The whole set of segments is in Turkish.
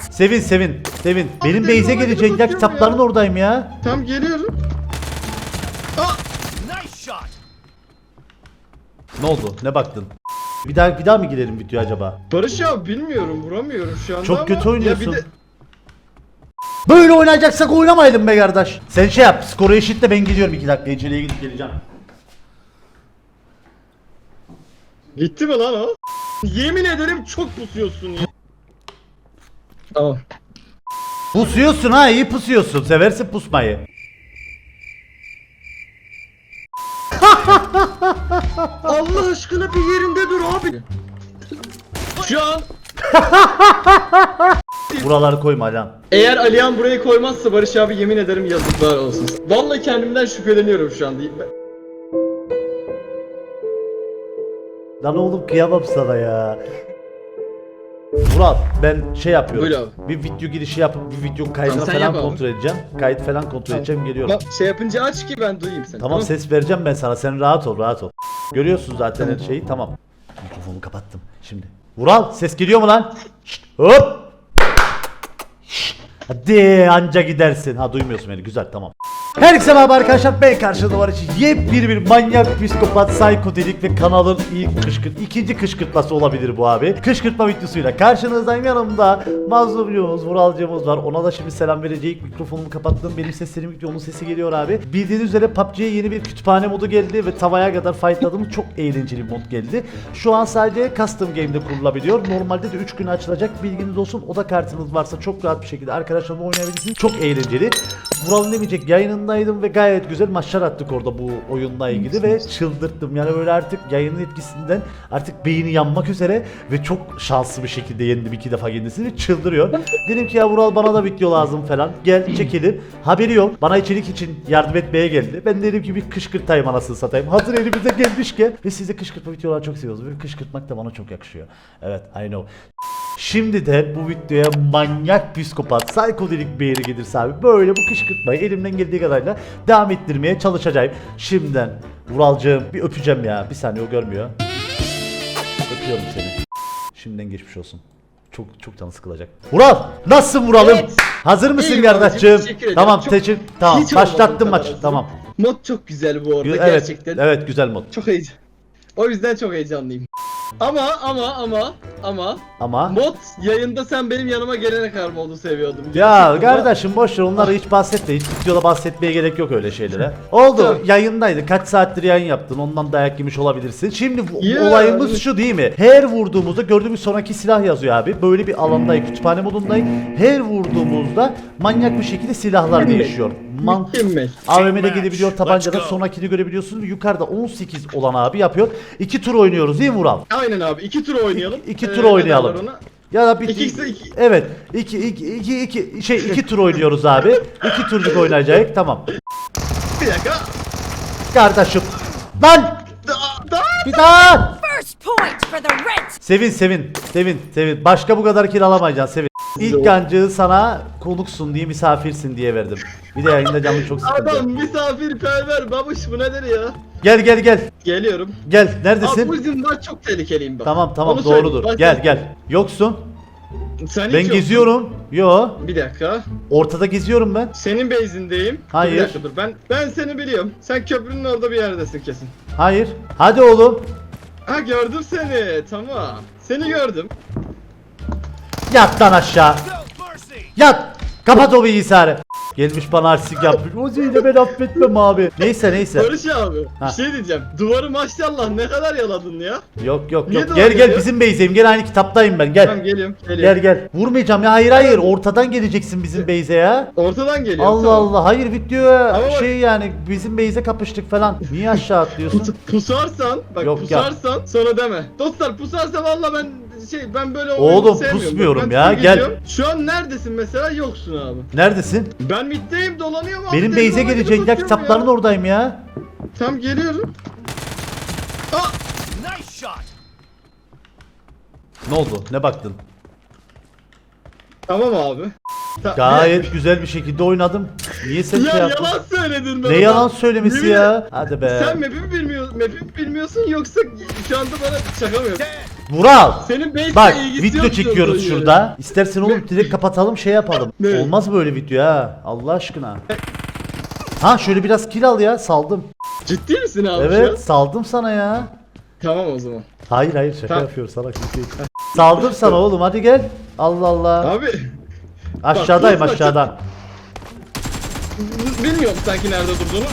threat! Sevin sevin sevin. Benim benim beyze amacımı gelecek ya tutuyorum kitapların ya. oradayım ya. Tam geliyorum. Aa! Ne oldu? Ne baktın? Bir daha bir daha mı girelim video acaba? Barış abi bilmiyorum vuramıyorum şu anda Çok ama kötü ya oynuyorsun. de- Böyle oynayacaksak oynamayalım be kardeş. Sen şey yap, skoru eşitle ben gidiyorum 2 dakika içeriye gidip geleceğim. Gitti mi lan o? Yemin ederim çok pusuyorsun ya. Tamam. Pusuyorsun ha, iyi pusuyorsun. Seversin pusmayı. Allah aşkına bir yerinde dur abi. Şu an Buraları koyma lan. eğer Alihan burayı koymazsa Barış abi yemin ederim yazıklar olsun. Vallahi kendimden şüpheleniyorum şu anda. Lan oğlum kıyamam sana ya. Murat ben şey yapıyorum. Buyur Bir video girişi yapıp bir video kaydını Tamam, sen falan yap abi. kontrol edeceğim. Kayıt falan kontrol edeceğim geliyorum. Bak şey yapınca aç ki ben duyayım seni. Tamam ses vereceğim ben sana. Sen rahat ol, rahat ol. Görüyorsun zaten her şeyi. Tamam. Mikrofonu kapattım. Şimdi. Vural ses geliyor mu lan? Şşt, hop. Şşt, Hadi anca gidersin. Ha duymuyorsun beni. Güzel tamam. Herkese merhaba arkadaşlar. Ben karşınızda var için yepyeni bir manyak psikopat psikodelik ve kanalın ilk kışkırt ikinci kışkırtması olabilir bu abi. Kışkırtma videosuyla karşınızdayım. Yanımda Mazlum Yunus, Vuralcımız var. Ona da şimdi selam verecek. Mikrofonumu kapattım. Benim seslerim gidiyor. Onun sesi geliyor abi. Bildiğiniz üzere PUBG'ye yeni bir kütüphane modu geldi ve tavaya kadar fightladığımız çok eğlenceli mod geldi. Şu an sadece custom game'de kurulabiliyor. Normalde de 3 gün açılacak. Bilginiz olsun. Oda kartınız varsa çok rahat bir şekilde arkadaşlarla oynayabilirsiniz. Çok eğlenceli. Vural demeyecek yayınındaydım ve gayet güzel maçlar attık orada bu oyunla ilgili ve çıldırttım. Yani böyle artık yayının etkisinden artık beyni yanmak üzere ve çok şanslı bir şekilde yendim iki defa kendisini ve çıldırıyor. Dedim ki ya Vural bana da video lazım falan. Gel çekelim. Haberi yok. Bana içerik için yardım etmeye geldi. Ben dedim ki bir kışkırtayım anasını satayım. Hazır elimize gelmişken ve siz de kışkırtma videoları çok seviyoruz. Böyle kışkırtmak da bana çok yakışıyor. Evet I know. Şimdi de bu videoya manyak psikopat, psikodelik bir yere gelirse abi böyle bu kışkırtmayı elimden geldiği kadarıyla devam ettirmeye çalışacağım. Şimdiden Vuralcığım bir öpeceğim ya. Bir saniye o görmüyor. Öpüyorum seni. Şimdiden geçmiş olsun. Çok çok canı sıkılacak. Vural! Nasılsın Vural'ım? Evet. Hazır mısın İyiyim kardeşim? abicim, teşekkür ederim. Tamam, Çok- teşekkür. Tamam, Hiç olmadı başlattım bu maçı. Tamam. Mod çok güzel bu arada Evet, gerçekten. evet güzel mod. Çok heyecan. O yüzden çok heyecanlıyım. Ama ama ama ama Ama mod yayında sen benim yanıma gelene kadar modu seviyordum. Ya Gerçekten. kardeşim boş ver onları hiç bahsetme. Hiç videoda bahsetmeye gerek yok öyle şeylere. Oldu Tamam. yayındaydı. Kaç saattir yayın yaptın. Ondan dayak yemiş olabilirsin. Şimdi bu- Ya. olayımız şu değil mi? Her vurduğumuzda gördüğümüz sonraki silah yazıyor abi. Böyle bir alandayım. Kütüphane modundayım. Her vurduğumuzda manyak bir şekilde silahlar değişiyor. Man Mükemmel. AVM'de gidebiliyor. Tabancada sonrakini görebiliyorsunuz. Yukarıda 18 olan abi yapıyor. İki tur oynuyoruz değil mi Vural? Aynen abi iki tur oynayalım. İki Ee, tur oynayalım. Ya da bir İkisi iki- Evet. iki, iki, iki, iki, şey iki tur oynuyoruz abi. İki turluk oynayacak. Tamam. Bir dakika. Kardeşim. Lan! Bir daha! First point for the red Sevin sevin. Sevin sevin. Başka bu kadar kill alamayacaksın sevin. İlk gancığı sana konuksun diye misafirsin diye verdim. Bir de yayında canlı çok sıkıntı. Adam misafirperver babuş bu nedir ya? Gel gel gel. Geliyorum. Gel Abi bu neredesin? yüzden ben çok tehlikeliyim bak. Tamam tamam Onu söyleyeyim. doğrudur. Bak Gel gel. Yoksun. Sen hiç Ben yoksun. geziyorum. Yo. Bir dakika. Ortada geziyorum ben. Senin base'indeyim. Hayır. Bir dakika dur ben ben seni biliyorum. Sen köprünün orada bir yerdesin kesin. Hayır. Hadi oğlum. Ha gördüm seni. Tamam. Seni gördüm. Yat lan aşağı. Yat. Kapat o bilgisayarı. Gelmiş bana artistik yapmış. O zihne ben affetmem abi. Neyse neyse. Barış abi Ha. bir şey diyeceğim. Duvarı maşallah ne kadar yaladın ya. Yok yok Niye yok. devam Gel gel ediyor? bizim base'eyim. Gel aynı kitaptayım ben. Tamam Gel. geliyorum. Gel geliyorum. gel. Vurmayacağım ya. Hayır hayır. Ortadan geleceksin bizim base'e ya. Ortadan geliyorum. Allah tamam. Allah. Hayır videoya Ama bak- şey yani bizim base'e kapıştık falan. Niye aşağı atlıyorsun? Pus- pusarsan bak Yok ya. pusarsan sonra deme. Dostlar pusarsa valla ben şey ben böyle oyunu Oğlum, sevmiyorum. pusmuyorum ben ya, gel. gidiyorum. Şu an neredesin mesela yoksun abi. Neredesin? Ben middeyim dolanıyorum abi. Benim Deli base'e baba gibi gelecek ya bakıyorum kitapların ya. oradayım ya. Tam geliyorum. Aa! Ne oldu? Ne baktın? Tamam abi. Gayet güzel bir şekilde oynadım. Niye sen ya şey yaptın? yalan söyledin be. Ne bana. yalan söylemesi Yemin ya? Hadi be. Sen map'i mi bilmiyorsun, map'i mi bilmiyorsun yoksa şu anda bana şaka mı yapıyorsun? Vural. Senin base'le Bak ilgisi video çekiyoruz ya. şurada. İstersen oğlum direkt kapatalım şey yapalım. Ne? Olmaz böyle video ha. Allah aşkına. Ha şöyle biraz kill al ya saldım. Ciddi misin abi Evet şu an? saldım sana ya. Tamam o zaman. Hayır hayır şaka Tamam. yapıyoruz salak şey. Saldım sana oğlum hadi gel. Allah Allah. Abi Aşağıdayım bak, aşağıdan. bilmiyorum sanki nerede durduğunu.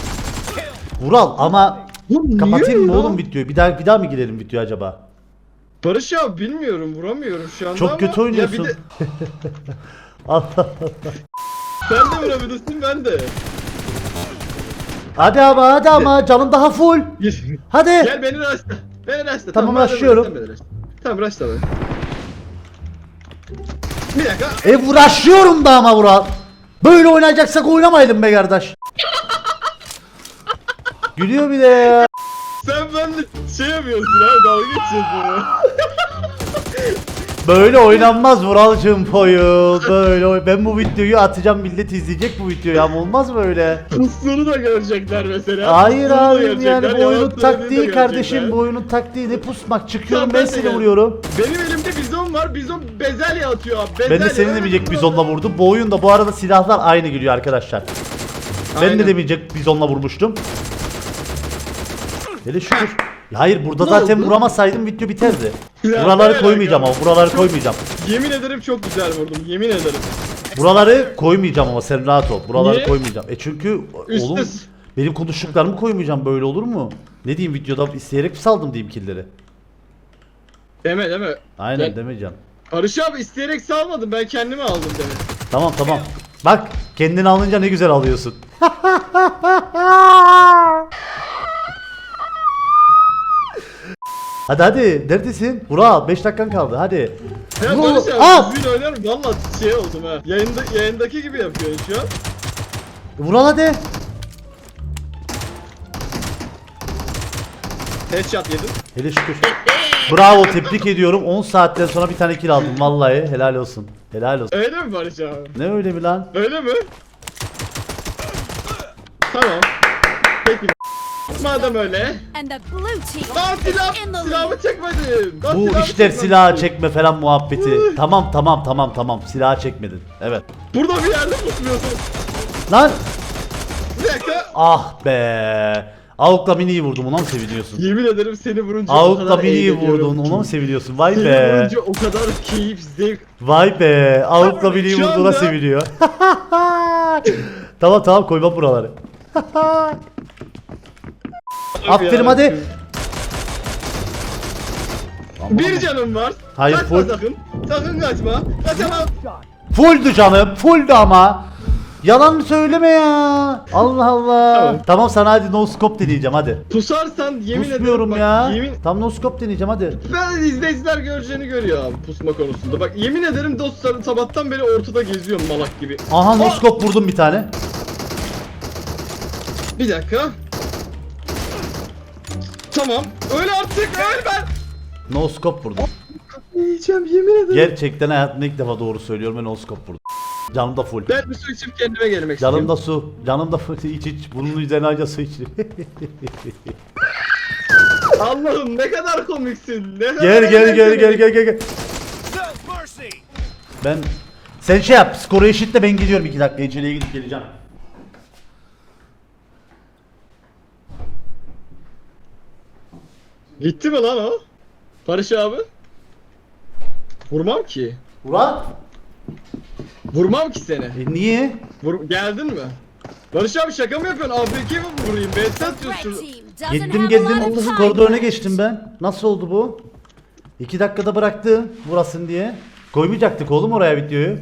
Vural ama Oğlum kapatayım mı ya? oğlum videoyu? Bir daha bir daha mı girelim video acaba? Barış abi bilmiyorum vuramıyorum şu anda Çok ama kötü ya oynuyorsun. bir de Allah Allah. sen de vurabilirsin ben de. Hadi ama hadi ama canım daha full. Hadi. Gel beni raşla. Beni raşla. Tamam, madem rushlıyorum. rushla. Tamam beni. Bir dakika. E uğraşıyorum da ama Vural. Böyle oynayacaksak oynamayalım be kardeş. Gülüyor bir de ya. Sen benimle şey yapıyorsun abi dalga geçiyorsun. Böyle oynanmaz Vuralcığım poyu. Böyle oy- ben bu videoyu atacağım millet izleyecek bu videoyu ama olmaz böyle. Pusunu da görecekler mesela. Hayır da abi görecekler, yani bu oyunun taktiği kardeşim görecekler. bu oyunun taktiği ne pusmak çıkıyorum Tamam, ben ben de seni vuruyorum. Benim elimde bizon var. Bizon bezelye atıyor abi. Ben Bezelye. de seni demeyecek bizonla vurdum. Bu oyunda bu arada silahlar aynı geliyor arkadaşlar. Ben de Aynen. demeyecek bizonla vurmuştum. Hele şükür. Ya Hayır burada Ne zaten oldu? vuramasaydım video biterdi. Ya Buraları koymayacağım ama alaka? buraları koymayacağım. Yemin ederim çok güzel vurdum. Yemin ederim. Buraları koymayacağım ama sen rahat ol. Buraları Niye? koymayacağım. E çünkü Üst oğlum benim konuştuklarımı koymayacağım böyle olur mu? Ne diyeyim videoda isteyerek mi saldım diyeyim killeri. Deme deme. Aynen Gel. demeyeceğim. Barış abi isteyerek salmadım. Ben kendime aldım deme. Tamam tamam. Bak kendini alınca ne güzel alıyorsun. hadi hadi neredesin? Vural 5 dakikan kaldı hadi. Ya Vural, Barış at! abi düzgün oynarım. Valla şey oldum ha. Yayında, yayındaki gibi yapıyorsun şu an. Vural hadi. Headshot yedin. Hele şükür. Bravo tebrik ediyorum. 10 saatten sonra bir tane kill aldım vallahi. Helal olsun. Helal olsun. Öyle mi Barış abi? Ne öyle mi lan? Öyle mi? Tamam. Peki. Madem öyle. And the blue team Daha silah, silahımı çekmedim. Bu silahımı işler çekmedim. silah çekme falan muhabbeti. tamam tamam tamam tamam. Silah çekmedin. Evet. Burada bir yerde tutmuyorsun. Lan Bir dakika. ah be. Avukla miniyi vurdum ona mı seviniyorsun? Yemin ederim seni vurunca o Avukla kadar miniyi eğleniyorum vurdun ki. ona mı seviniyorsun? Vay Seni be. vurunca o kadar keyif, zevk. Vay be. Avukla miniyi Şu vurduğuna anda- seviniyor. tamam tamam koyma buraları. Aferin hadi. Bir canım var. Hayır, kaçma full. sakın. Sakın kaçma. Kaçamam. Fulldü canım. Fulldü ama. Yalan söyleme ya. Allah Allah. Tamam. Tamam, sana hadi no scope deneyeceğim hadi. Pusarsan yemin ederim Pusmuyorum bak, ya. Yemin... Tam no scope deneyeceğim hadi. Ben izleyiciler göreceğini görüyor abi pusma konusunda. Bak yemin ederim dostlarım sabahtan beri ortada geziyorum malak gibi. Aha no Aa! scope vurdum bir tane. Bir dakika. Tamam. Öyle artık öl ben. No scope vurdum. Yiyeceğim yemin ederim. Gerçekten hayatımda ilk defa doğru söylüyorum ve no scope vurdum. Canım da full. Ben bir su içip kendime gelmek Canım istiyorum. da su. Canım da full. iç iç. Bunun üzerine anca su iç. Allah'ım ne kadar komiksin. Ne kadar gel gel gel gel gel gel gel. Ben sen şey yap. Skoru eşitle ben gidiyorum 2 dakika. İçeriye gidip geleceğim. Gitti mi lan o? Barış abi. Vurmam ki. Ulan. Vurmam ki seni. E niye? Vur geldin mi? Barış abi şaka mı yapıyorsun? ABK mi vurayım? BS atıyorsun. Gittim have a geldim lot of Allah'ın time koridoruna geçtim ben. Nasıl oldu bu? 2 dakikada bıraktı burasın diye. Koymayacaktık oğlum oraya videoyu.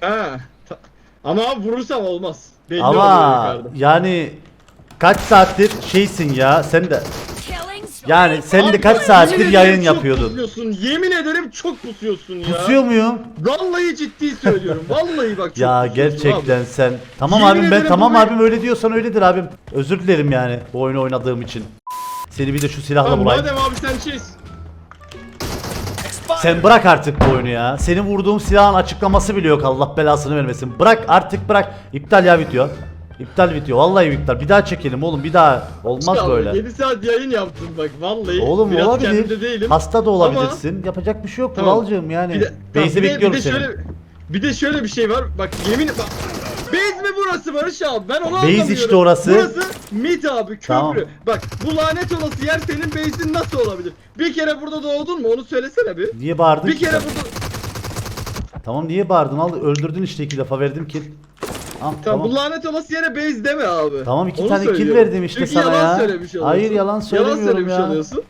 Ha. ta- Ama abi vurursam olmaz. Belli oluyor Ama yukarıda. yani kaç saattir şeysin ya sen de yani sen de kaç saattir yayın yapıyordun. pusuyorsun. Yemin ederim çok pusuyorsun ya. Pusuyor muyum? Vallahi ciddi söylüyorum. Vallahi bak çok Ya pusuyorsun gerçekten abi. sen. Tamam Yemin abim ben ederim tamam bu abim öyle diyorsan öyledir abim. Özür dilerim yani bu oyunu oynadığım için. Seni bir de şu silahla Tamam, bulayım. madem abi sen şeysin. Sen bırak artık bu oyunu ya. Senin vurduğum silahın açıklaması bile yok Allah belasını vermesin. Bırak artık bırak. İptal ya video. İptal video. Vallahi iptal. Bir daha çekelim oğlum. Bir daha. Olmaz Abi, böyle. 7 saat yayın yaptım bak vallahi. Oğlum Biraz kendimde olabilir. değilim. Hasta da olabilirsin. Yapacak bir şey yok Tamam. Yani. Bir de, tamam, Beyzi bir de- bekliyorum bir de seni. Şöyle, bir de şöyle bir şey var. Bak yemin bak. Base mi burası Barış abi? Ben onu Base anlamıyorum. işte orası. Burası mid abi köprü. Tamam. Bak bu lanet olası yer senin base'in nasıl olabilir? Bir kere burada doğdun mu onu söylesene bir. Niye bağırdın Bir ki kere sen? burada... Tamam niye bağırdın? Al öldürdün işte iki defa verdim kill. Tamam, tamam. bu lanet olası yere base deme abi. Tamam iki Onu tane kill söylüyorum. verdim işte Çünkü sana yalan ya. söylemiş oluyorsun. Hayır yalan söylemiyorum Yalan söylemiş ya. oluyorsun.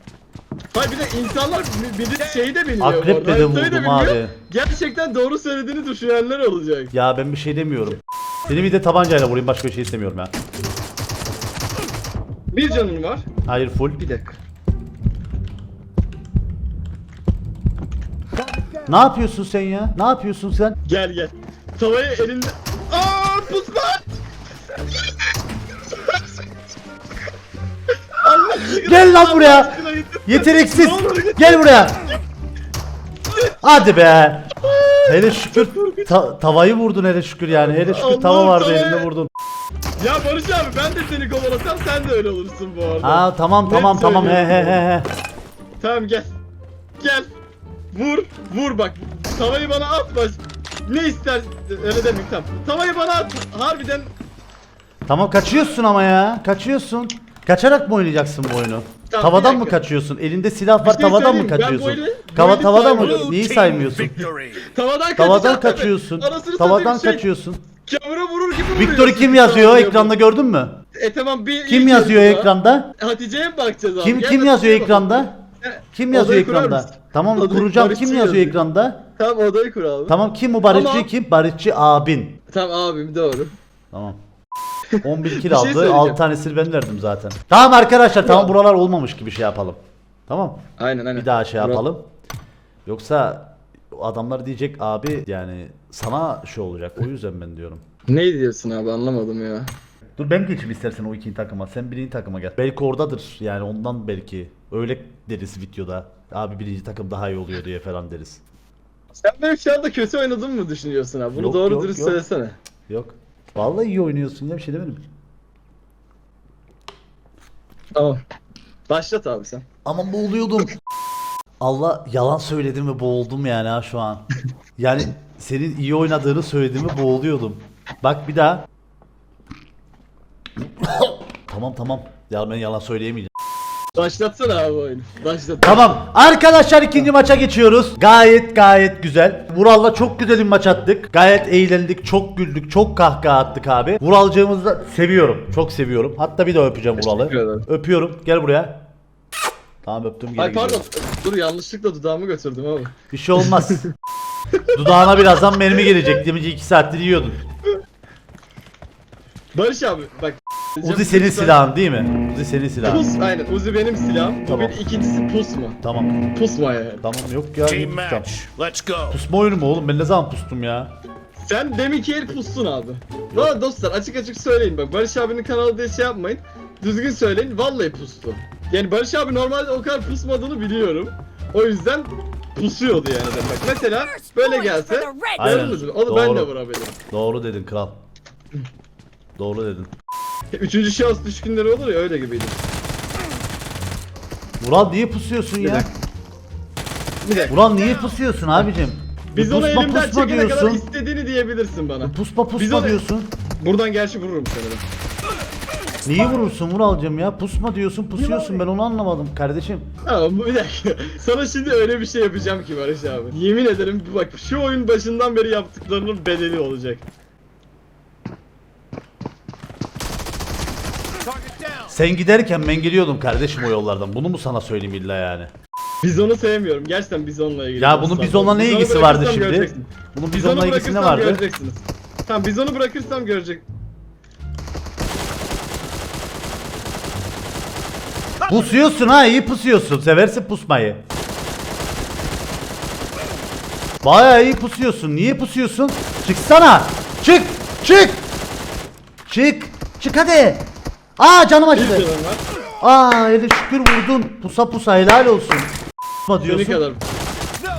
Hayır bir de insanlar bir, bir de şeyi de bilmiyor. bu Akreple arada, de haritayı da vurdum bilmiyor. abi. Gerçekten doğru söylediğini düşünenler olacak. Ya ben bir şey demiyorum. Seni bir de tabancayla vurayım başka bir şey istemiyorum ya. Bir canın var. Hayır full. Bir dakika. Ne yapıyorsun sen ya? Ne yapıyorsun sen? Gel gel. Tavayı elinde... Aa Allah aşkına. Gel lan Allah buraya. aşkına. Yeteneksiz. Ne olur git. Gel buraya. Hadi be. Hele şükür ta- tavayı vurdun hele şükür yani. Hele şükür tava Allah'ım vardı tavayı- elinde vurdun. Ya Barış abi ben de seni kovalasam sen de öyle olursun bu arada. Ha tamam tamam tamam he he he he. Tamam gel. Gel. Vur. Vur bak. Tavayı bana at baş. Ne ister öyle demeyeyim tamam. Tavayı bana at. Harbiden Tamam kaçıyorsun ama ya. Kaçıyorsun. Kaçarak mı oynayacaksın bu oyunu? Tamam, tavadan mı dakika. kaçıyorsun? Elinde silah Bir var şey tavadan mı söyleyeyim, ben kaçıyorsun? bu eli- bu Kava eli tavadan mı? saymıyorum. Neyi saymıyorsun? tavadan kaçacağım. Tavadan tabii. kaçıyorsun. Anasını Tavadan satayım şey, kaçıyorsun. Kamera vurur gibi Victory vuruyorsun. kim yazıyor Tamam, ekranda gördün mü? E tamam bir Kim ilk yazıyor yazıda ekranda? Hatice'ye mi bakacağız abi? Kim Gel kim Hatice'ye yazıyor bakalım. ekranda? Kim yazıyor kurar ekranda? Tamam Odayı- kuracağım. Barışçı Kim yazıyor yazıyor. ekranda? Tamam odayı kur abi. Tamam kim bu barışçı Ama- kim? Barışçı abin. Tamam abim doğru. Tamam. 11 kill Bir şey aldı. söyleyeceğim. 6 tanesini ben verdim zaten. Tamam arkadaşlar tamam Ya. buralar olmamış gibi şey yapalım. Tamam. Aynen aynen. Bir daha şey yapalım. Yoksa adamlar diyecek abi yani sana şey olacak. O yüzden ben diyorum. Ne diyorsun abi anlamadım ya. Dur ben geçeyim istersen o ikinci takıma. Sen birinci takıma gel. Belki oradadır yani ondan belki. Öyle deriz videoda. Abi birinci takım daha iyi oluyor diye falan deriz. Sen benim şu anda kötü oynadığımı mı düşünüyorsun abi? Bunu Yok, doğru yok, dürüst yok. söylesene. Yok. Vallahi iyi oynuyorsun ya bir şey demedim. Tamam. Başlat abi sen. Ama boğuluyordum. Allah yalan söyledim ve boğuldum yani ha şu an. Yani senin iyi oynadığını söylediğimi boğuluyordum. Bak bir daha. tamam tamam. Ya ben yalan söyleyemeyeceğim. Başlatsana abi oyunu. Başlat. Tamam. Arkadaşlar ikinci maça geçiyoruz. Gayet gayet güzel. Vural'la çok güzel bir maç attık. Gayet eğlendik, çok güldük, çok kahkaha attık abi. Vuralcığımızı da seviyorum. Çok seviyorum. Hatta bir daha öpeceğim Vural'ı. Ederim. Öpüyorum. Gel buraya. Tamam öptüm geri Ay pardon. gidiyorum. Dur yanlışlıkla dudağımı götürdüm abi. Bir şey olmaz. Dudağına birazdan mermi gelecek. Demince 2 saattir yiyordun. Barış abi bak. Uzi senin silahın değil mi? Uzi senin silahın. Pus aynen Uzi benim silahım. Tamam. bir ikincisi pus mu? Tamam. Pusma yani. Tamam yok ya. Team match. Let's go. Pusma oyunu mu oğlum? Ben ne zaman pustum ya? Sen deminki el pussun abi. Valla dostlar açık açık söyleyin bak Barış abinin kanalı diye şey yapmayın. Düzgün söyleyin vallahi pustu. Yani Barış abi normalde o kadar pusmadığını biliyorum. O yüzden pusuyordu yani demek. Mesela böyle gelse Aynen. gördünüz mü? Onu ben de Doğru. vurabilirim. Doğru dedin kral. Doğru dedin. Üçüncü şahıs düşkünleri olur ya öyle gibiydi. Vural niye pusuyorsun ya? dakika. Bir de Vural niye pusuyorsun abicim? biz onu pusma elimden pusma çekene kadar diyorsun. istediğini diyebilirsin bana. Pusma Biz pusma onu- diyorsun. Buradan gerçi vururum seni de. Niye vurursun Vuralcım ya? Pusma diyorsun pusuyorsun ben onu anlamadım kardeşim. Tamam bir dakika. Sana şimdi öyle bir şey yapacağım ki Barış abi. Yemin ederim bak şu oyun başından beri yaptıklarının bedeli olacak. Sen giderken ben geliyordum kardeşim o yollardan. Bunu mu sana söyleyeyim illa yani? Bizon'u sevmiyorum. Gerçekten Bizon'la ilgili. Ya bunun. Bizon'la ne Bizon'u ilgisi vardı bırakırsam şimdi? göreceksin. Bunun Bizon'u bizonla ilgisi ne bırakırsam vardı? göreceksiniz. Tamam Bizon'u bırakırsam görecek. Pusuyorsun ha iyi pusuyorsun. Seversin pusmayı. Bayağı iyi pusuyorsun. Niye pusuyorsun? Çıksana. Çık. Çık. Çık. Çık hadi. Aa canım Bir acıdı. Aa hele şükür vurdun. Pusa pusa helal olsun. Pusma Seni diyorsun. kadar.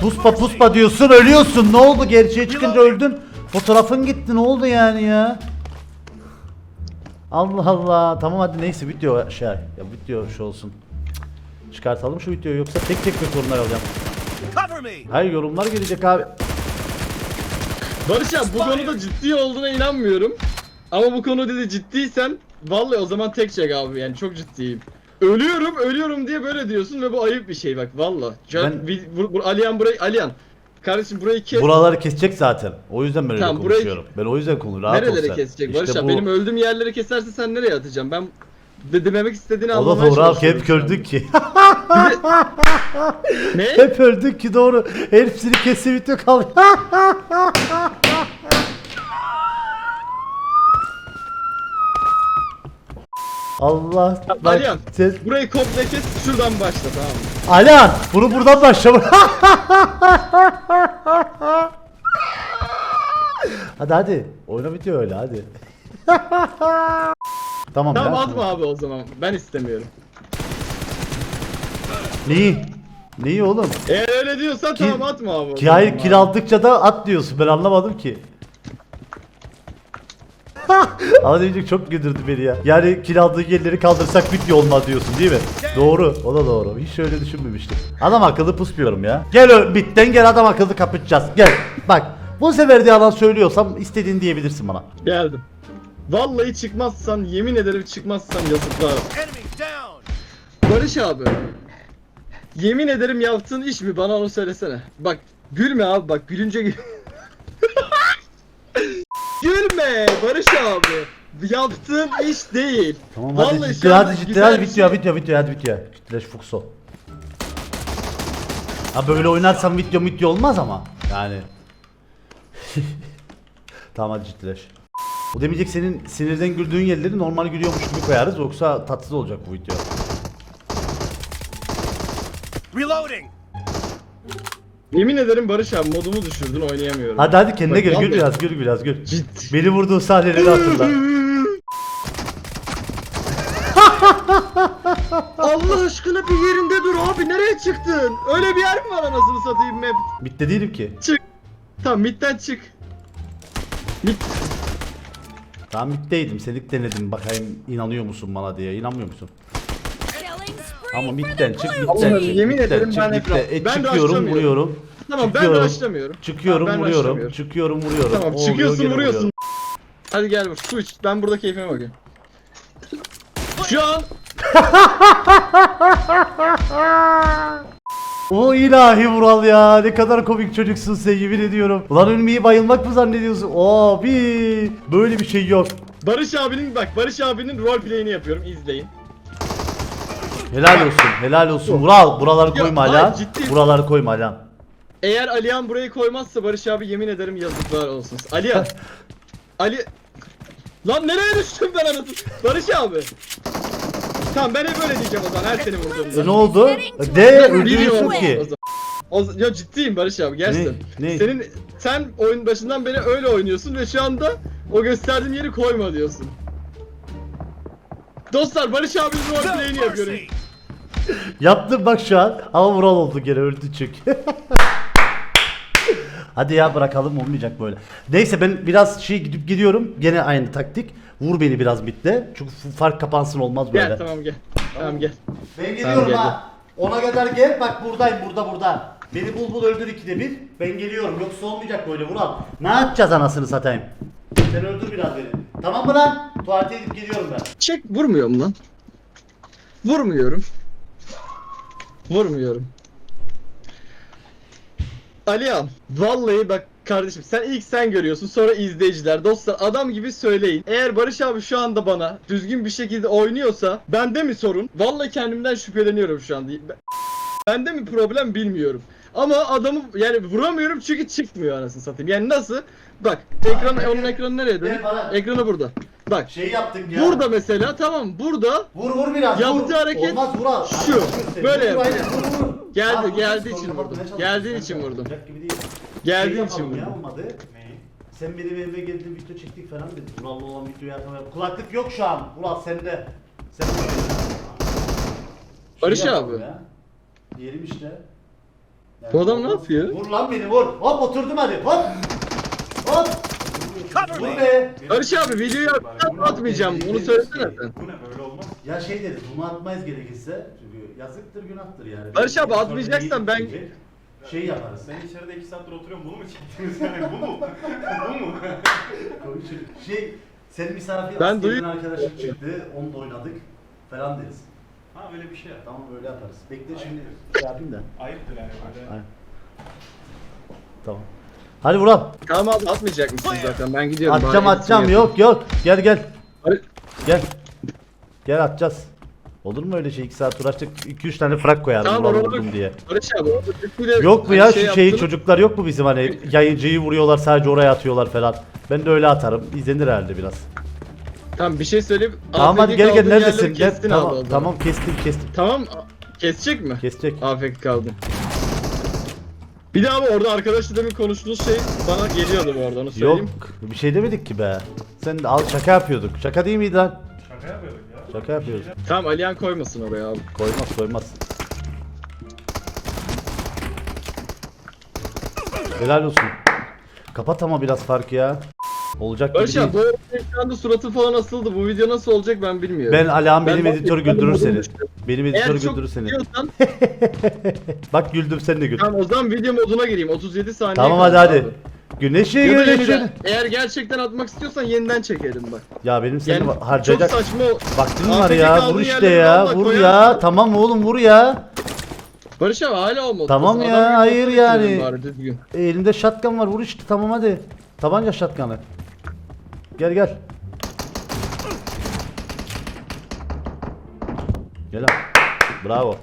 Puspa puspa diyorsun ölüyorsun. Ne oldu gerçeğe çıkınca öldün. Fotoğrafın gitti ne oldu yani ya? Allah Allah. Tamam hadi neyse video şey ya video şu olsun. Çıkartalım şu videoyu yoksa tek tek mi sorunlar alacağım. Hayır yorumlar gelecek abi. Barış abi bu konuda ciddi olduğuna inanmıyorum. Ama bu konuda dedi ciddiysen vallahi o zaman tek çek abi yani çok ciddiyim. Ölüyorum ölüyorum diye böyle diyorsun ve bu ayıp bir şey bak valla. Can, Ben- bu, bu, Aliyan burayı Aliyan. Kardeşim burayı kes. Buraları kesecek zaten. O yüzden ben öyle Tamam, burayı- konuşuyorum. Ben o yüzden konu rahat Nereleri sen. kesecek İşte Barış bu- Benim öldüğüm yerleri keserse sen nereye atacaksın? Ben de demek istediğini O anlamaya çalışıyorum hep şu an. gördük ki. Ne? hep öldük ki doğru. Hepsini kesi video kalıyor. Allah. Bak, Aliyan ses... burayı komple kes şuradan başla tamam mı? Alihan bunu buradan başlama. hadi hadi. Oyna bitiyor öyle hadi. tamam Tamam ya. atma abi o zaman. Ben istemiyorum. Neyi? Neyi oğlum? Eğer öyle diyorsan tamam atma abi. o Ki zaman hayır abi. kiraldıkça da at diyorsun ben anlamadım ki. Diyecek çok güldürdü beni ya. Yani kiraldığı yerleri kaldırsak video olmaz diyorsun değil mi? Doğru o da doğru. Hiç öyle düşünmemiştim. Adam akıllı pusmuyorum ya. Gel bitten gel adam akıllı kapatacağız. Gel bak bu sefer de yalan söylüyorsam istediğin diyebilirsin bana. Geldim. Vallahi çıkmazsan yemin ederim çıkmazsan yazıklar. Barış abi. Yemin ederim yaptığın iş mi? Bana onu söylesene. Bak gülme abi bak gülünce gül. gülme Barış abi. Yaptığın iş değil. Tamam Vallahi hadi şu ciddi anda hadi ciddi güzel hadi bir bitiyor şey- bitiyor bitiyor hadi bitiyor. Ciddileş Fukso. Ha böyle oynarsam video video olmaz ama yani. tamam hadi ciddileş. Bu demeyecek senin sinirden güldüğün yerleri normal gülüyormuş gibi koyarız yoksa tatsız olacak bu video. Reloading! Yemin ederim Barış abi modumu düşürdün oynayamıyorum. Hadi hadi kendine Bak, gel gül biraz gül biraz gül. Ciddi. Beni vurduğun sahneleri hatırla. Allah aşkına bir yerinde dur abi nereye çıktın? Öyle bir yer mi var anasını satayım map? Bitti değilim ki. Çık. Tamam midden çık. Mid. Tamam bitteydim. Seni denedim bakayım inanıyor musun bana diye. İnanmıyor musun? Ama midden çık midden çık. yemin midden ederim çık, ben midden. ekran- E, ben çıkıyorum rushlamıyorum. vuruyorum. Tamam ben Çıkıyorum. başlamıyorum. Çıkıyorum Tamam, ben vuruyorum. başlamıyorum. Çıkıyorum vuruyorum. Tamam Oluyor, çıkıyorsun gene vuruyorsun. vuruyorum. Hadi gel bak su iç. Ben burada keyfime bakayım. Şu an O ilahi Vural ya ne kadar komik çocuksun sen yemin ediyorum. Ulan ölmeyi bayılmak mı zannediyorsun? Abi böyle bir şey yok. Barış abinin bak Barış abinin rol play'ini yapıyorum izleyin. Helal olsun helal olsun Vural buraları koyma hayır, ciddi. Buraları koyma hala. Eğer Alihan burayı koymazsa Barış abi yemin ederim yazıklar olsun. Alihan. Ali Lan nereye düştüm ben anasını? Barış abi. Tamam ben hep böyle diyeceğim o zaman her seni E, vurduğumda. ne oldu? De öldürüyorsun ki. O z- ya ciddiyim Barış abi gerçekten. Ne? Ne? Senin sen oyun başından beri öyle oynuyorsun ve şu anda o gösterdiğim yeri koyma diyorsun. Dostlar Barış abinin rol No play'ini yapıyorum. Yaptım bak şu an ama Vural oldu gene öldü çünkü. Hadi ya bırakalım olmayacak böyle. Neyse ben biraz şey gidip gidiyorum. Gene aynı taktik. Vur beni biraz bitle. Çünkü fark kapansın olmaz böyle. Gel tamam gel. Tamam gel. Ben Tamam, geliyorum geldim. ha. Ona kadar gel bak buradayım burada burada. Beni bul bul öldür ikide bir. Ben geliyorum yoksa olmayacak böyle Vural. Ne yapacağız anasını satayım? Sen öldür biraz beni. Tamam mı lan? Tuvalete gidip geliyorum ben. Çek vurmuyorum lan. Vurmuyorum. Vurmuyorum. Alihan, vallahi bak kardeşim sen ilk sen görüyorsun sonra izleyiciler dostlar adam gibi söyleyin. Eğer Barış abi şu anda bana düzgün bir şekilde oynuyorsa bende mi sorun? Vallahi kendimden şüpheleniyorum şu anda. Ben- Bende mi problem bilmiyorum. Ama adamı yani vuramıyorum çünkü çıkmıyor anasını satayım. Yani nasıl? Bak ekran onun ekranı nereye dönük? Ekranı burada. Bak Şey yaptık ya. Burada mesela tamam burada Vur vur biraz. Yaptığı vur. hareket Olmaz Vural. şu, Arkadaş göster. böyle Vur, yapıyor. vur, vur. Geldi, geldiği vur, için vur, vurdum. vurmaya çalışıyorsun. Geldiği Ben için vurdum. olacak gibi değil. Geldiği Şey için yapalım ya, vurdum. olmadı. Sen benim evime geldin video çektik falan dedin. Vural'la olan videoyu yapamıyorum. Kulaklık yok şu an. Vural sende. Sen Barış Şey yapalım abi. ya. Diyelim işte. Yani Bu adam ne yapıyor? Vur lan beni vur. Hop oturdum hadi. Hop. Hop. Me. be. Barış abi videoyu at- atmayacağım. Onu söylesene sen. Bu ne böyle olmaz. Ya şey dedi, bunu atmayız gerekirse. Çünkü yazıktır, günahtır yani. Barış abi, atmayacaksan ben- gidecek, Şey yaparız. Ben içeride 2 saattir oturuyorum bunu mu çektiniz yani bu mu? bu mu? Konuşuruz. Şey, senin misafir Ben duyuyorum. arkadaşın çıktı, onunla oynadık falan deriz. Ha öyle bir şey yap. Tamam öyle yaparız. Bekle şimdi şey yapayım da. Ayıptır yani böyle. Aynen. Tamam. Hadi Vural. Tamam abi atmayacak mısın zaten? Ben gidiyorum. Atacağım bari atacağım. Yok yok. Gel gel. Hadi. Gel. Gel atacağız. Olur mu öyle şey? 2 saat uğraştık. 2-3 tane frak koyarım Tamam Vural orada vurdum diye. Barış abi orada bir de Yok mu hani ya şey şu şeyi yaptın. çocuklar yok mu bizim hani yayıncıyı vuruyorlar sadece oraya atıyorlar falan. Ben de öyle atarım. İzlenir herhalde biraz. Tamam bir şey söyleyeyim. Tamam hadi AFK gel gel kaldığın neredesin? yerleri Gel. kestin abi o Tamam, zaman. tamam kestim kestim. Tamam a- kesecek mi? Kesecek. AFK kaldın. Bir de abi orada arkadaşla demin konuştuğunuz şey bana geliyordu bu arada onu Yok söyleyeyim. bir şey demedik ki be. Sen de al şaka yapıyorduk. Şaka değil miydi lan? Şaka yapıyorduk ya. Şaka yapıyoruz. Tamam Aliyan koymasın oraya abi. Koymaz koymaz. Helal olsun. Kapat ama biraz fark ya. Olacak gibi Barış değil. abi bu şu anda suratı falan asıldı. Bu video nasıl olacak ben bilmiyorum. Ben Alihan benim Ben- editör güldürür seni. Benim editör Eğer çok güldürür seni. istiyorsan Bak güldüm sen de gül. tamam o zaman video moduna gireyim. 37 saniye Tamam kaldı hadi hadi. abi. Güneşi Ya da güneşi. yeniden, eğer gerçekten atmak istiyorsan yeniden çekelim bak. Ya benim seni Yani harcayacak çok saçma. vaktim var AFK ya. kaldığın Vur işte yerleri ya. Vur koyarsın. ya. Tamam oğlum vur ya. Barış abi hala o modda. Tamam ya, hayır yani. Bari, düzgün. E, elimde shotgun var vur işte tamam hadi. Tabanca shotgun'ı. Gel gel. Gel abi. Bravo.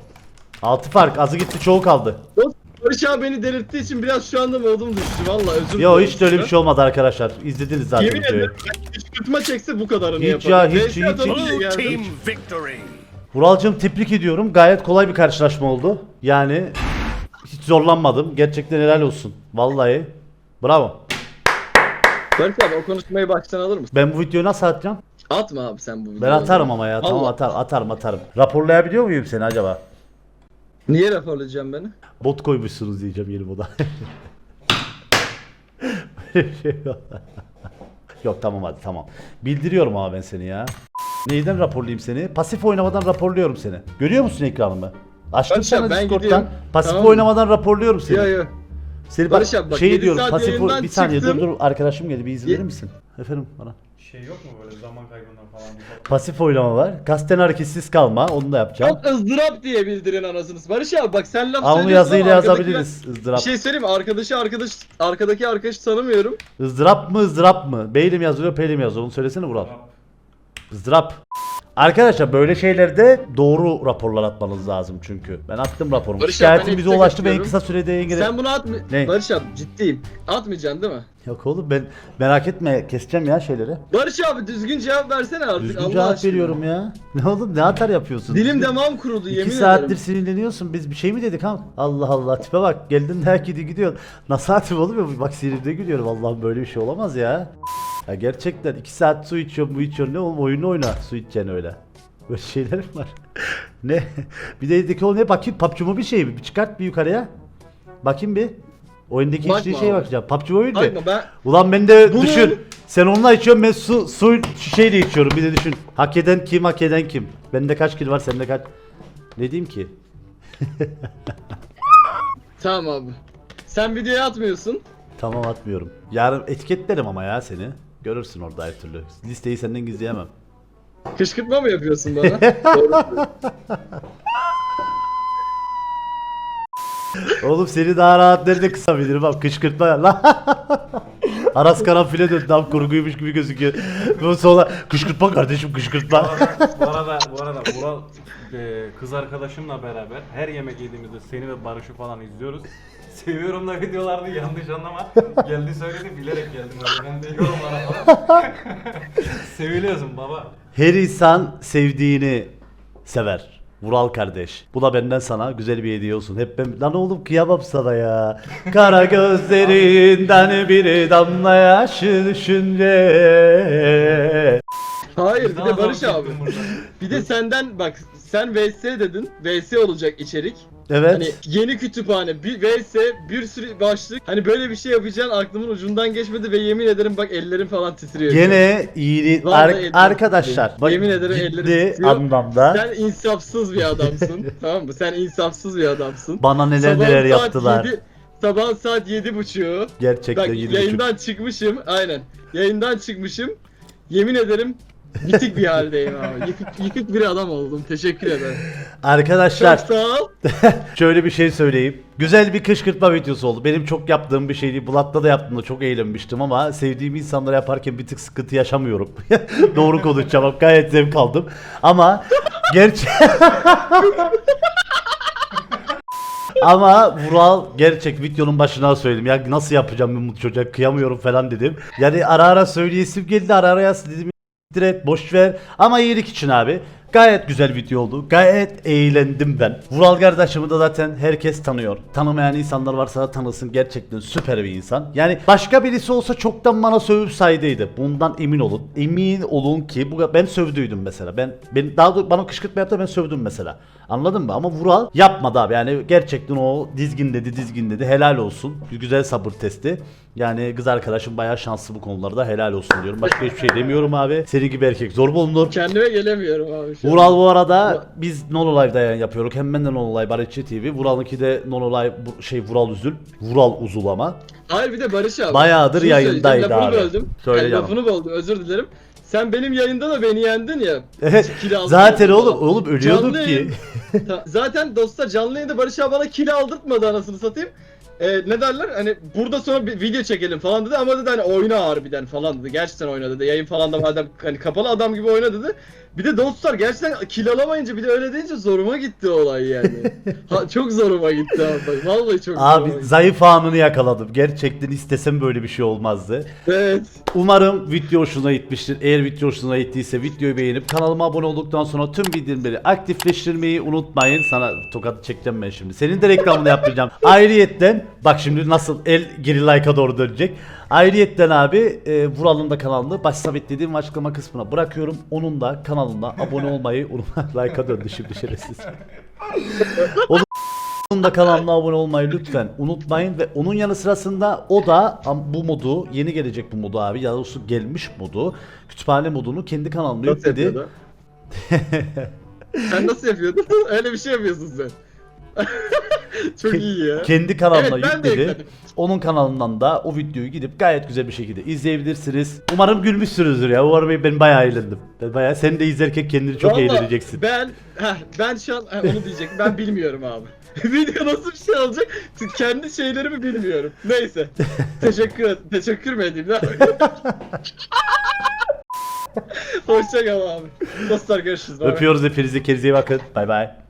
Altı fark azı gitti çoğu kaldı. Dost, Barış abi beni delirttiği için biraz şu anda modum düştü valla özür Yo hiç de öyle bir şey olmadı arkadaşlar. İzlediniz zaten Yemin videoyu. ederim ben hiç kırtma çekse bu kadarını Hiç yaparım. ya, hiç, VS hiç, atalım hiç. Blue geldim. team victory. Vuralcığım tebrik ediyorum. Gayet kolay bir karşılaşma oldu. Yani hiç zorlanmadım. Gerçekten helal olsun. Vallahi. Bravo. Barış abi o konuşmayı baştan alır mısın? Ben bu videoyu nasıl atacağım? Atma abi sen bu videoyu. Ben atarım ama ya. Tamam Allah. atar, atarım atarım. Raporlayabiliyor muyum seni acaba? Niye raporlayacağım beni? Bot koymuşsunuz diyeceğim yeni moda. Yok. Yok tamam hadi tamam. Bildiriyorum ama ben seni ya. Neyden raporlayayım seni? Pasif oynamadan raporluyorum seni. Görüyor musun ekranımı? Açtım Barış abi, sana ben Discord'dan. gidiyorum. Pasif Tamam. oynamadan raporluyorum seni. Ya ya. Seni bak, Barış abi bak, şey yedi diyorum saat pasif yayından bir saniye çıktım. dur dur arkadaşım geldi bir izin Ye- verir misin? Efendim bana. Şey yok mu böyle zaman kaybından falan? Pasif oynama var. Kasten hareketsiz kalma onu da yapacağım. Çok ızdırap diye bildirin anasınız. Barış abi bak sen laf Ama onu söylüyorsun yazıyla ama arkadakiler- yazabiliriz ızdırap. Bir şey söyleyeyim mi? Arkadaşı arkadaş arkadaki arkadaşı tanımıyorum. Izdırap mı ızdırap mı? Beylim yazılıyor pelim yazıyor onu söylesene Vural. Izdırap. Arkadaşlar böyle şeylerde doğru raporlar atmanız lazım çünkü. Ben attım raporumu. Barış abi, Şikayetim ben bize eksik ulaştı ve en kısa sürede engel... Sen bunu atma. Ne? Barış abi ciddiyim. Atmayacaksın değil mi? Yok oğlum ben merak etme keseceğim ya şeyleri. Barış abi düzgün cevap versene artık Düzgün Allah cevap aşkına. veriyorum ya. Ne oğlum ne atar yapıyorsun? Dilim damağım kurudu İki yemin saattir ederim. sinirleniyorsun. Biz bir şey mi dedik ha? Allah Allah tipe bak. Geldin de herkese gidiyor. Nasıl hatim oğlum ya? Bak sinirde gülüyorum. Allah'ım böyle bir şey olamaz ya. Ya gerçekten iki saat su içiyorum bu içiyorum. Ne oğlum oyunu oyna su içeceksin öyle. Böyle şeyler mi var? ne? Bir de eldeki o ne? Bakayım PUBG bir şey mi? Bir çıkart bir yukarıya. Bakayım bir. Oyundaki Bakma içtiği şeye abi. bakacağım. PUBG oyun Bakma mu? ben Ulan ben de Bunu- düşün. Sen onunla içiyorsun ben su, su şişeyle içiyorum bir de düşün. Hak eden kim hak eden kim? Bende kaç kill var sende kaç? Ne diyeyim ki? tamam abi. Sen videoya atmıyorsun. Tamam atmıyorum. Yarın etiketlerim ama ya seni. Görürsün orada her türlü. Listeyi senden gizleyemem. Kışkırtma mı yapıyorsun bana? Doğru. Oğlum seni daha rahat nerede kısabilirim bak kışkırtma ya. Lan. Aras karanfile döndü tam kurguymuş gibi gözüküyor. Bu sonra kışkırtma kardeşim kışkırtma. bu arada bu arada Vural e, kız arkadaşımla beraber her yemek yediğimizde seni ve Barış'ı falan izliyoruz. Seviyorum da videolarda yanlış anlama. Geldi söyledi bilerek geldim öyle. Ben de yorumlara falan. Seviliyorsun baba. Her insan sevdiğini sever. Vural kardeş. Bu da benden sana güzel bir hediye olsun. Hep ben... Lan oğlum kıyamam sana ya. Kara gözlerinden bir damla yaş düşünce. Hayır bir de Barış abi. Bir de senden bak sen VS dedin. VS olacak içerik. Evet. Hani yeni kütüphane bir vs bir sürü başlık. Hani böyle bir şey yapacağın aklımın ucundan geçmedi ve yemin ederim bak ellerim falan titriyor. Gene iyi Ar- ellerim arkadaşlar titriyor. bak Yemin ederim ellerim titriyor. anlamda Sen insafsız bir adamsın. tamam mı? Sen insafsız bir adamsın. bana neler Sabahın neler yaptılar. yedi- sabahın saat yedi buçuğu. Gerçekten Bak yedi buçuk. yayından çıkmışım. Aynen. Yayından çıkmışım. Yemin ederim bitik bir haldeyim abi. Yıkık, yıkık bir adam oldum. Teşekkür ederim. Arkadaşlar Çok sağ ol. şöyle bir şey söyleyeyim. Güzel bir kışkırtma videosu oldu. Benim çok yaptığım bir şeydi. Bulat'ta da yaptığımda çok eğlenmiştim ama sevdiğim insanları yaparken bir tık sıkıntı yaşamıyorum. Doğru konuşacağım. Gayet zevk aldım. Ama gerçi Ama Vural gerçek videonun başına söyledim. Ya nasıl yapacağım ben bu çocuğa kıyamıyorum falan dedim. Yani ara ara söyleyesim geldi ara ara yaz dedim. Direkt boş ver. Ama iyilik için abi. Gayet güzel video oldu. Gayet eğlendim ben. Vural kardeşimi de zaten herkes tanıyor. Tanımayan insanlar varsa da tanısın. Gerçekten süper bir insan. Yani başka birisi olsa çoktan bana sövüp saydıydı. Bundan emin olun. Emin olun ki bu ben sövdüydüm mesela. Ben ben daha doğrusu bana kışkırtma yaptı ben sövdüm mesela. Anladın mı? Ama Vural yapmadı abi. Yani gerçekten o dizgin dedi dizgin dedi. Helal olsun. Güzel sabır testi. Yani kız arkadaşım bayağı şanslı bu konularda. Helal olsun diyorum. Başka hiçbir şey demiyorum abi. Senin gibi erkek zor bulunur. Kendime gelemiyorum abi. şu an. Vural bu arada biz Nono Live'da yayın yapıyoruz. Hem ben de Nono Live Barışçı TV. Vural'ınki de Nono Live bu- şey Vural Üzül. Vural Uzulama. Hayır bir de Barış abi. Bayağıdır Şunu yayındaydı söyleyeceğim, lafını abi. böldüm. Söyle yani canım. lafını böldüm özür dilerim. Sen benim yayında da beni yendin ya. Evet. Kil aldın Zaten oğlum oğlum ölüyorduk Canlı ki. yayın- Ta- Zaten dostlar canlı yayında Barış abi bana kil aldırtmadı anasını satayım. Ee, ne derler hani burada sonra bir video çekelim falan dedi ama dedi hani oyna harbiden falan dedi. Gerçekten oyna dedi. Yayın falan da madem hani kapalı adam gibi oyna dedi. Bir de dostlar gerçekten kil alamayınca bir de öyle deyince zoruma gitti olay yani. ha, çok zoruma gitti abi. Vallahi çok zoruma Abi gitti. zayıf anını yakaladım. Gerçekten istesem böyle bir şey olmazdı. Evet. Umarım video hoşuna gitmiştir. Eğer video hoşuna gittiyse videoyu beğenip kanalıma abone olduktan sonra tüm bildirimleri aktifleştirmeyi unutmayın. Sana tokat çekeceğim ben şimdi. Senin de reklamını yapacağım. Ayrıyetten bak şimdi nasıl el geri like'a doğru dönecek. Ayrıyetten abi e, Vural'ın da kanalını baş sabitlediğim açıklama kısmına bırakıyorum. Onun da kanalına abone olmayı unutma. like'a döndü şimdi şerefsiz. Onun da kanalına abone olmayı lütfen unutmayın ve onun yanı sırasında o da bu modu yeni gelecek bu modu abi ya doğrusu gelmiş modu kütüphane modunu kendi kanalına Nasıl yükledi. yapıyordu? sen nasıl yapıyordun? Öyle bir şey yapıyorsun sen. Çok iyi ya. Kendi kanalına Evet, ben de yükledi. ekledim. Onun kanalından da o videoyu gidip gayet güzel bir şekilde izleyebilirsiniz. Umarım gülmüşsünüzdür ya. Umarım ben bayağı eğlendim. Ben bayağı sen de izlerken kendini çok Vallahi eğleneceksin. Ben heh, ben şu an heh, onu diyecektim. Ben bilmiyorum abi. Video nasıl bir şey olacak? Kendi şeylerimi bilmiyorum. Neyse. Teşekkür. Teşekkür mü edeyim lan? Hoşça kal abi. Dostlar görüşürüz. Bay bay. Öpüyoruz hepinizi. Kendinize iyi bakın. Bay bay.